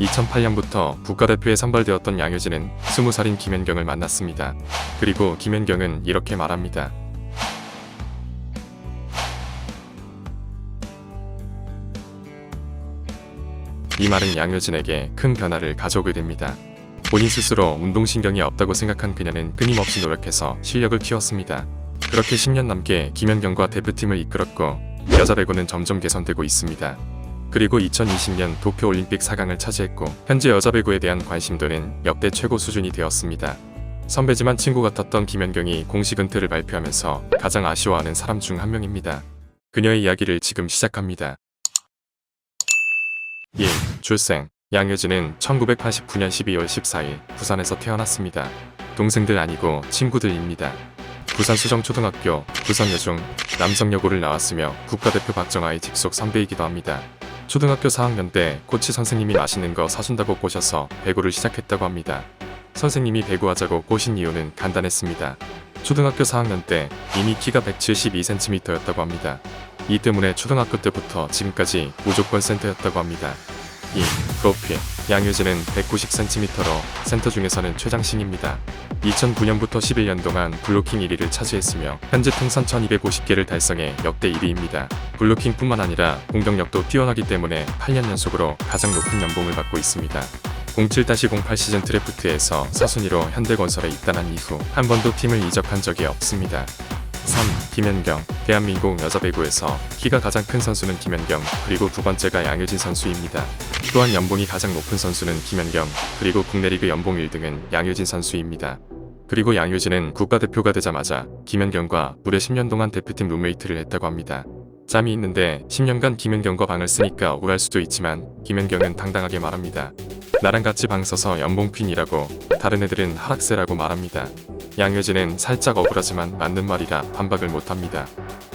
2008년부터 국가대표에 선발되었던 양효진은 20살인 김연경을 만났습니다. 그리고 김연경은 이렇게 말합니다. 이 말은 양효진에게 큰 변화를 가져오게 됩니다. 본인 스스로 운동신경이 없다고 생각한 그녀는 끊임없이 노력해서 실력을 키웠습니다. 그렇게 10년 넘게 김연경과 대표팀을 이끌었고 여자 배구는 점점 개선되고 있습니다. 그리고 2020년 도쿄올림픽 4강을 차지했고 현재 여자 배구에 대한 관심도는 역대 최고 수준이 되었습니다. 선배지만 친구 같았던 김연경이 공식 은퇴를 발표하면서 가장 아쉬워하는 사람 중 한 명입니다. 그녀의 이야기를 지금 시작합니다. 1. 출생 양효진은 1989년 12월 14일 부산에서 태어났습니다. 동생들 아니고 친구들입니다. 부산 수정초등학교, 부산여중, 남성여고를 나왔으며 국가대표 박정아의 직속 선배이기도 합니다. 초등학교 4학년 때 코치 선생님이 맛있는 거 사준다고 꼬셔서 배구를 시작했다고 합니다. 선생님이 배구하자고 꼬신 이유는 간단했습니다. 초등학교 4학년 때 이미 키가 172cm였다고 합니다. 이 때문에 초등학교 때부터 지금까지 무조건 센터였다고 합니다. 2. 프로필 양효진은 190cm로 센터 중에서는 최장신입니다. 2009년부터 11년 동안 블로킹 1위를 차지했으며 현재 통산 1250개를 달성해 역대 1위입니다. 블로킹뿐만 아니라 공격력도 뛰어나기 때문에 8년 연속으로 가장 높은 연봉을 받고 있습니다. 07-08 시즌 드래프트에서 사순위로 현대건설에 입단한 이후 한 번도 팀을 이적한 적이 없습니다. 3. 김연경 대한민국 여자 배구에서 키가 가장 큰 선수는 김연경 그리고 두 번째가 양효진 선수입니다. 또한 연봉이 가장 높은 선수는 김연경 그리고 국내 리그 연봉 1등은 양효진 선수입니다. 그리고 양효진은 국가대표가 되자마자 김연경과 무려 10년 동안 대표팀 룸메이트를 했다고 합니다. 짬이 있는데 10년간 김연경과 방을 쓰니까 억울할 수도 있지만 김연경은 당당하게 말합니다. 나랑 같이 방 써서 연봉 퀸이라고 다른 애들은 하락세라고 말합니다. 양효진은 살짝 억울하지만 맞는 말이라 반박을 못합니다.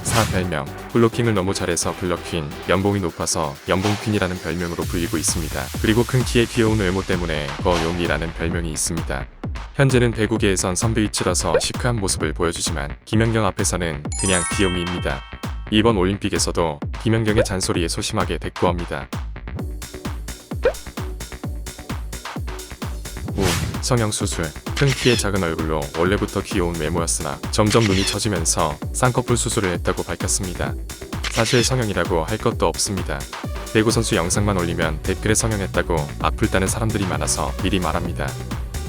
4. 별명 블로킹을 너무 잘해서 블럭퀸 연봉이 높아서 연봉퀸이라는 별명으로 불리고 있습니다. 그리고 큰 키에 귀여운 외모 때문에 거용이라는 별명이 있습니다. 현재는 배구계에선 선배 위치라서 시크한 모습을 보여주지만 김연경 앞에서는 그냥 귀요미입니다. 이번 올림픽에서도 김연경의 잔소리에 소심하게 대꾸합니다. 성형 수술 큰 키에 작은 얼굴로 원래부터 귀여운 외모였으나 점점 눈이 처지면서 쌍꺼풀 수술을 했다고 밝혔습니다. 사실 성형이라고 할 것도 없습니다. 배구 선수 영상만 올리면 댓글에 성형했다고 아플다는 사람들이 많아서 미리 말합니다.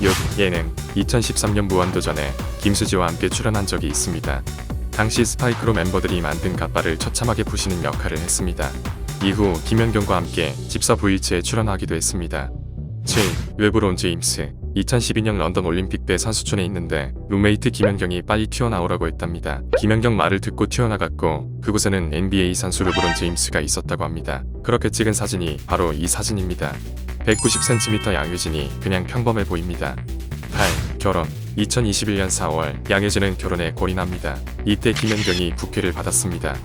6. 예능 2013년 무한도전에 김수지와 함께 출연한 적이 있습니다. 당시 스파이크로 멤버들이 만든 갓바를 처참하게 부시는 역할을 했습니다. 이후 김연경과 함께 집사 브이츠에 출연하기도 했습니다. 7. 르브론 제임스 2012년 런던 올림픽 때 선수촌에 있는데 룸메이트 김연경이 빨리 튀어나오라고 했답니다. 김연경 말을 듣고 튀어나갔고 그곳에는 NBA 선수 르브론 제임스가 있었다고 합니다. 그렇게 찍은 사진이 바로 이 사진입니다. 190cm 양효진이 그냥 평범해 보입니다. 8. 결혼 2021년 4월 양효진은 결혼에 골인합니다. 이때 김연경이 국회를 받았습니다.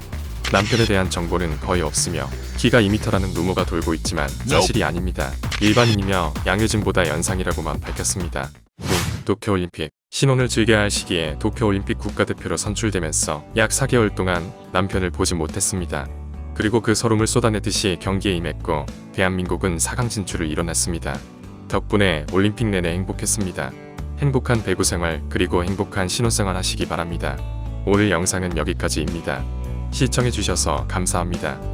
남편에 대한 정보는 거의 없으며 키가 2m라는 루머가 돌고 있지만 사실이 아닙니다. 일반인이며 양효진보다 연상이라고만 밝혔습니다. 9. 도쿄올림픽 신혼을 즐겨야 할 시기에 도쿄올림픽 국가대표로 선출되면서 약 4개월 동안 남편을 보지 못했습니다. 그리고 그 서름을 쏟아내듯이 경기에 임했고 대한민국은 4강 진출을 이뤄냈습니다. 덕분에 올림픽 내내 행복했습니다. 행복한 배구 생활 그리고 행복한 신혼생활 하시기 바랍니다. 오늘 영상은 여기까지입니다. 시청해주셔서 감사합니다.